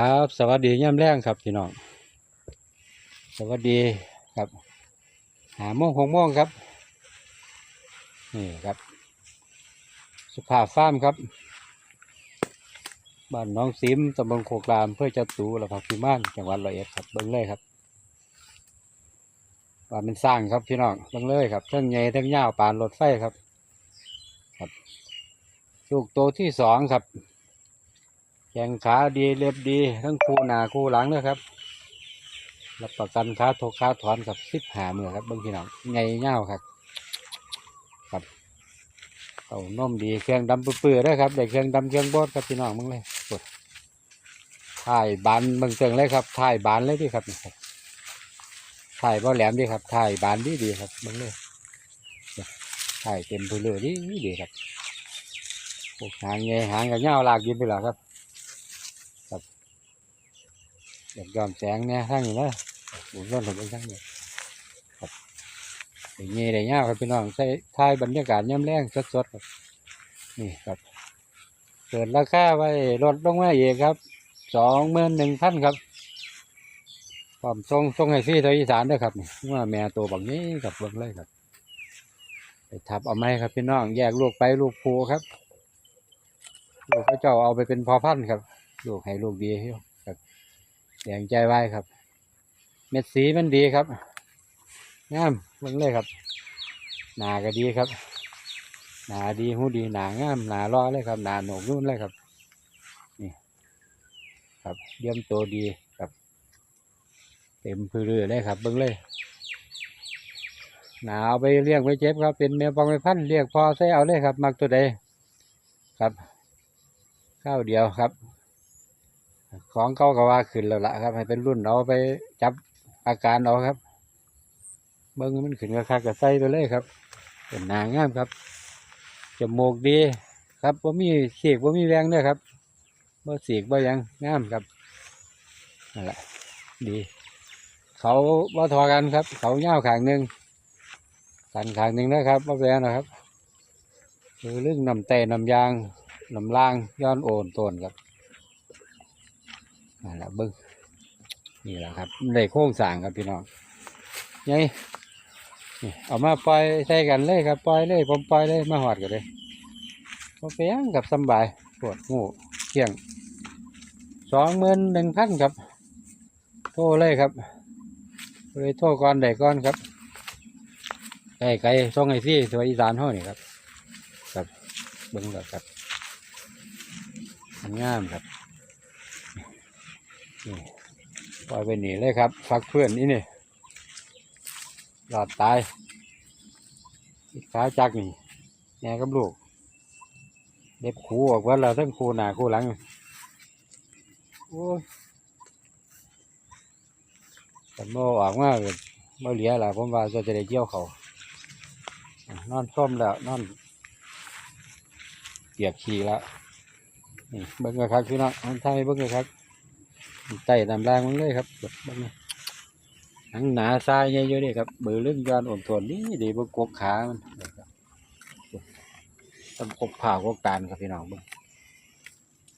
ครับ สวัสดีย่ำแรงครับพี่น้อง สวัสดีครับ หาโมงหกโมงครับ นี่ครับ สุภาพฟาร์มครับ บ้านน้องซิมตำบลโคกรามเพื่อจะตูและผักพิมานจังหวัดร้อยเอ็ดครับ เบิ้งเลยครับว่ามันสร้างครับพี่น้องเบิ้งเลยครับทั้งใหญ่ทั้งยาวปานรถไฟครับ ครับลูกโตที่สองครับ แข้งขาดีเล็บดี ทั้งคู่หน้าคู่หลังเลยครับรับประกันขาทกขาถอนกับสิบหามือครับบิ้งพี่น้องไงเง่าครับครับเอานมดีเครื่องดำเปื่อยๆด้วยครับได้เครื่องดำเครื่องบดครับพี่น้องมึงเลยกดถ่ายบานบิ่งเติงเลยครับถ่ายบานเลยดีครับครับถ่ายบ่แหลมดีครับถ่ายบานดีดีครับมึงเลยเนี่ยถ่ายเต็มเปื่อยดีดีครับหางไงหางกับเงาลากยินไปแล้วครับ อยากยอมแสงเนี่ยทั้งนี้นะบุญร้อนหลบทั้งนี้ครับอย่างนี้ได้ยากครับพี่น้องใช้ถ่ายบรรยากาศย่ำแรงสดๆครับนี่ครับเกิดราคาไว้ลดลงมาเองครับสองหมื่นหนึ่งพันครับความทรงทรงให้ฟรีทางอีสานด้วยครับนี่ว่าแม่ตัวแบบนี้กับเบิ่งเลยครับไปทับเอาไหมครับพี่น้องแยกลูกไปลูกภูครับลูกพระเจ้าเอาไปเป็นพอพันธุ์ครับ ลูกให้ลูกดีครับ แดงใจไว้ครับ เม็ดสีมันดีครับงามเบิ่งเลยครับ หนาก็ดีครับ หนาดีหูดีหนางามหนาล้อเลยครับ หนาโหนกนุ่นเลยครับ นี่ ครับเยี่ยมตัวดีครับ เต็มพื้นเลยครับเบิ่งเลย หนาเอาไปเลี้ยงไว้เจ็บครับ เป็นแมวปองไม้พันเรียกพอใส่เอาเลยครับ มักตัวใดครับข้าวเดียวครับ ของเก่าก็ว่าขึ้นแล้วล่ะครับ ให้เป็นรุ่นเอาไปจับอาการเอาครับ เบิ้งมันขึ้นราคากับใส่ไปเลยครับ เป็นหนางามครับจมูกดีครับว่ามีเสียกว่ามีแรงด้วยครับว่าเสียกว่ายังงามครับนั่นแหละดี เขาว่าทอกันครับ เขาเงาวขางหนึ่งกันขางหนึ่งนะครับว่าแปลนะครับคือเรื่องนำแต่นำยางนำล่างย้อนโอนโตนครับ นั่นแหละเบิ้งนี่แหละครับได้โค้งสางครับพี่น้องไงเอามาปล่อยใส่กันเลยครับปล่อยเลยผมปล่อยเลยมาหอดกันเลยพอไปยังกับสบายปวดงูเที่ยงสองหมื่นหนึ่งพันครับ โทรเลยครับเลยโทรก่อนได้ก่อนครับไก่ไก่ส่งไอซี่ตัวอีสานห้อนี่ครับ ครับเบิ้งก่อนครับงามครับ นี่ปล่อยไปหนีเลยครับฟักเพื่อนนี่นี่หลอดตายขาจักนี่แง่กับลูกเด็บคูออกว่าเราทั้งคูหน้าคูหลังโอ้ยแต่โมออกมาเลยโมเหลียละผมว่าจะจะได้เกี่ยวเขาอ่นอนส้มแล้วนอนเปียกขี้แล้วนี่เบิ้งกันครับพี่น้องมันไทยเบิ้งกันครั ไต่ตามรางมันเลยครับบ้างหนังหนาทรายเยอะๆนี่ครับเบือเรื่องย้อนอ่อนทนนี่ดีบนกกขามันนะครับต้องกบผ่ากกการครับพี่น้องบ้าง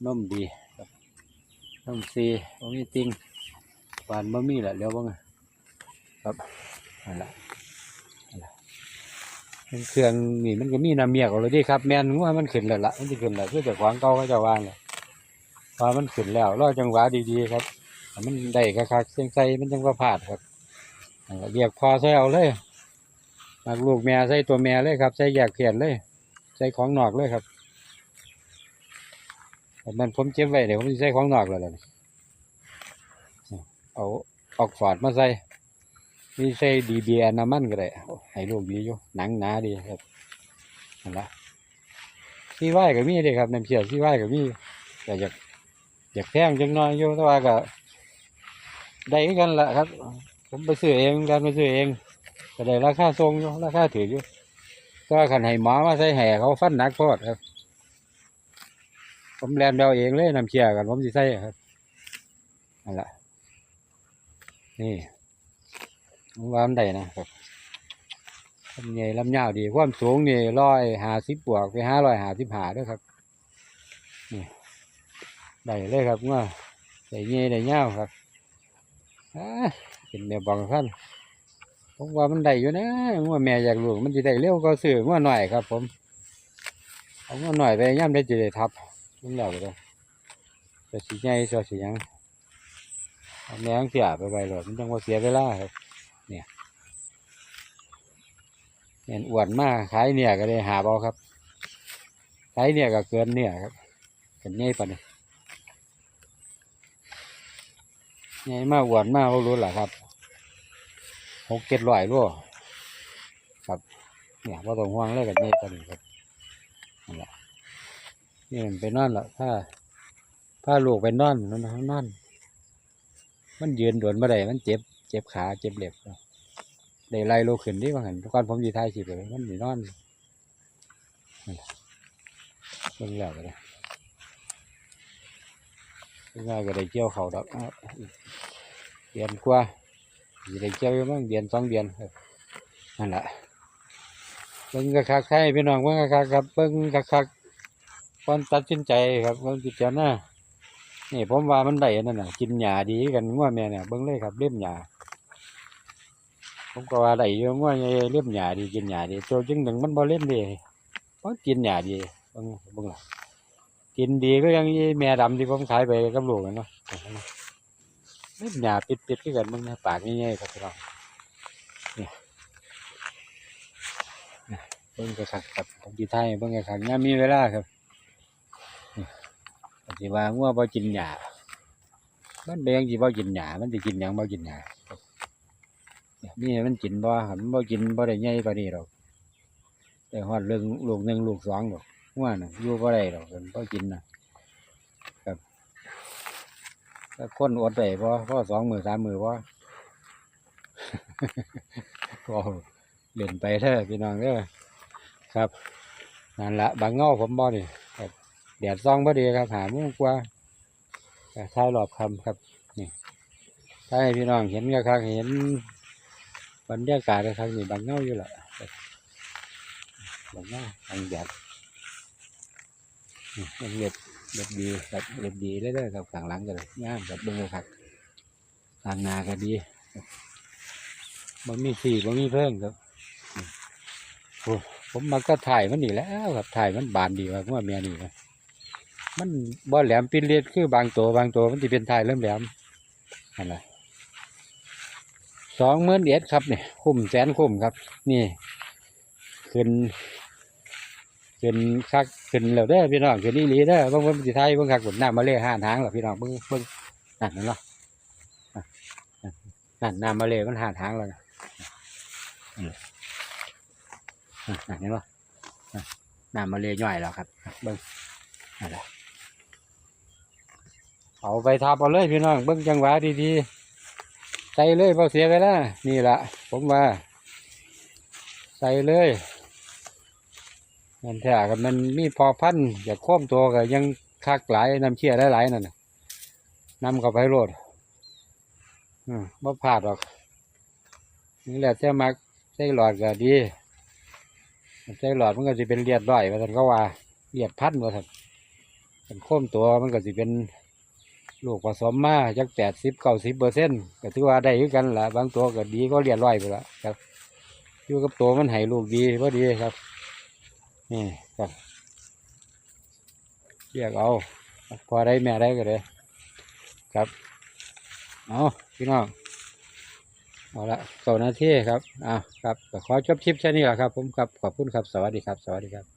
นุ่มดีครับนุ่มซีบะมีติงหวานบะมี่แหละเลี้ยวบ้างครับนั่นแหละนั่นเครื่องนี่มันก็มีน้ำเมียกเอาเลยดิครับแมนว่ามันขึ้นแล้วละมันจะขึ้นแล้วเพื่อจะขวางเก่าเขาจะวางเลย พอมันขึ้นแล้วรอจังหวะดีๆครับมันได้คักๆเสียงใส่มันจังว่าพลาดครับนั่นล่ะเรียกพอใส่เอาเลยมักลูกแม่ใส่ตัวแม่เลยครับ ใส่แยกเขียนเลย ใส่ของนอกเลยครับมันผมเจ็บไว้เดี๋ยวผมจะใส่ของนอกแล้วล่ะเอาออกฟอร์ดมาใส่มีใส่ดีเบียน้ำมันก็ได้ให้ลูกดีอยู่หนังหนาดีครับนั่นละซีไว้ก็มีเลยครับน้ำเชื่อซีไว้ก็มีแต่อยาก อยากแท่งจังน้อยอยู่แต่ว่าก็ได้กันละครับ ผมไปซื้อเองการไปซื้อเองก็ได้ราคาทรงอยู่ราคาถืออยู่ก็ขันให้หมอมาใส่แห่เขาฟันหนักโทษครับ ผมแลนเบลเองเลยนำเชียร์กันผมสิใส่ครับนั่นแหละนี่ผมว่ามันได้นะครับลำใหญ่ลำยาวดีความสูงนี่ร้อยห้าสิบบวกไปห้าร้อยห้าสิบห้าด้วยครับ ได้เลยครับว่าได้เงี้ยได้เงาครับเป็นแม่บางพันผมว่ามันได้อยู่นะงัวแม่อยากลูกมันจะได้เร็วก็ซื้องัวหน่อยครับ ผมเอางัวหน่อยไปย่ำได้จะได้ทับมันแล้วเลยจะสีใหญ่จะสียังแม่งเสียไปไปหรอกมันจังว่าเสียเวลาครับ เนี่ยเนี่ยอวนมากขายเนี่ยก็ได้หาเบาครับขายเนี่ยก็เกินเนี่ยครับกันใหญ่ปานนี้ใหญ่มากอ้วนมากเขารู้หรอครับหกเจ็ดร้อยรั่วครับเนี่ยว่าต้องห่วงเลยกันใหญ่ปานนี้ครับนั่นแหละนี่มันไปนอนละถ้าถ้าลูกไปนอนนั่นนะนอน มันยืนโดนมาได้มันเจ็บ เจ็บขาเจ็บเล็บได้ไล่โลขึ้นที่ว่าเหันก่อนผมดีท้ายสิไปมันหนีนอนนั่นล่ะเบิ่งแล้วได้เบิ่ งแล้วก็ได้เกี่ยวเขาดอกเดือนกว่าสิได้เกี่ยวมั้งเดือนสองเดือนนั่นแหละเบิ่งกะคักให้พี่น้องเบิ่งกะคักครับเบิ่งกะคักๆก่อนตัดสินใจครับเบิ่งจิตเจ้าหน้านี่ผมว่ามันได้นั่นน่ะกินหญ้าดีกันงัวแม่เนี่ยเบิ่งเลยครับเล่มหญ้าผมก็ว่าได้อยู่งัวใหญ่เล่มหญ้าดีกินหญ้าดีตัวจึงหนึ่งมันบ่เล่มดีเพราะกินหญ้าดีเบิ่งเบิ่งล่ะ กินดีก็ยังแม่ดำที่ผมขายไปกับลูกนั่นเนาะเล่หญ้าปิดๆคือกันเบิ่งนะปากใหญ่ๆครับพี่น้องเนี่เบิ่งกระคักครับผมสิถ่ายเบิ่งกระคักยามมีเวลาครับปฏิว่างัวบ่กินหญ้ามันเป็นยังสิบ่กินหญ้ามันสิกินหยังบ่กินหญ้านี่ยนี่มันกินบ่หันบ่กินบ่ได้ใหญ่ปานนี้ดอกแต่ฮอดเรื่องลูกหนึ่งลูกสองดอก งัวน่ะอยู่บ่ได้ดอกมันบ่กินน่ะ ครับถ้าคนอดได้บ่พอสองมือสามมื้อบ่ ก็เล่นไปเถอะพี่น้องเด้อครับนั่นละบางเงาผมบ่นี่แดดซองพอดีครับหามุ้งกว่าแต่ท้ายรอบคำครับนี่ถ้าให้พี่น้องเห็นก็ครับเห็นบรรยากาศก็ครับนี่บางเงาอยู่ละบางเงาบางแดด นี่มันเล็บเล็บดีครับเล็บดีเรื่อยๆครับข้างหลังก็เลยงามแบบเบิ้งเลยครับข้างหน้าก็ดีบ่มีสีบ่มีเพิ่งครับผมมันก็ถ่ายมันนี่แล้วครับถ่ายมันบานดีว่าว่าเมียนี่นะมันบ่แหลมปินเลียดคือบางตัวบางตัวมันจะเป็นทายเริ่มแหลมนั่นแหละสองหมื่นเอ็ดครับเนี่ยคุ้มแสนคุ้มครับ นี่ขึ้น ขึ้นคักขึ้นแล้วเด้อพี่น้องขึ้นนี่ลีเด้อเบิ่งเบิ่งสิไทยเบิ่งคักบนน้ำมาเลยห้าทางหรอพี่น้องเบิ่งเบิ่งนั่นนั่นเนาะอะนั่นน้ำมาเลยมันห้าทางแล้วนะอืมอะนั่นเห็นปะอะน้ำมาเลยย่อยแล้วครับเบิ่งนั่นแหละเอาไปทับเอาเลยพี่น้องเบิ้งจังหวะดีๆใส่เลยพอเสียเวลานี่แหละผมว่า ใส่เลย มันแท้กับมันมีพอพันอยากโค้มตัวก็ยังคักหลายน้ำเชี่ยหลายๆนั่นน่ะนำเข้าไปโลดอืมบ่พลาดหรอก นี่แหละเจ้ามักใส่หลอดก็ดีใส่หลอดมันก็จะเป็นเลียดร้อยว่าท่านก็ว่าเลียดพันว่าท่านเป็นโค้มตัวมันก็จะเป็นลูกผสมมาจากแปดสิบเก้าสิบเปอร์เซ็นต์ก็ถือว่าได้คือกันละบางตัวก็ดีก็เรียนร้อยไปละครับอยู่กับตัวมันให้ลูกดีพอดีครับ นี่ครับเรียกเอา พอได้แม่ได้ก็เลยครับเอาพี่น้องเอาละสองนาทีครับอ่าครับขอจบคลิปแค่นี้แหละครับ ผมครับขอบคุณครับสวัสดีครับ สวัสดีครับ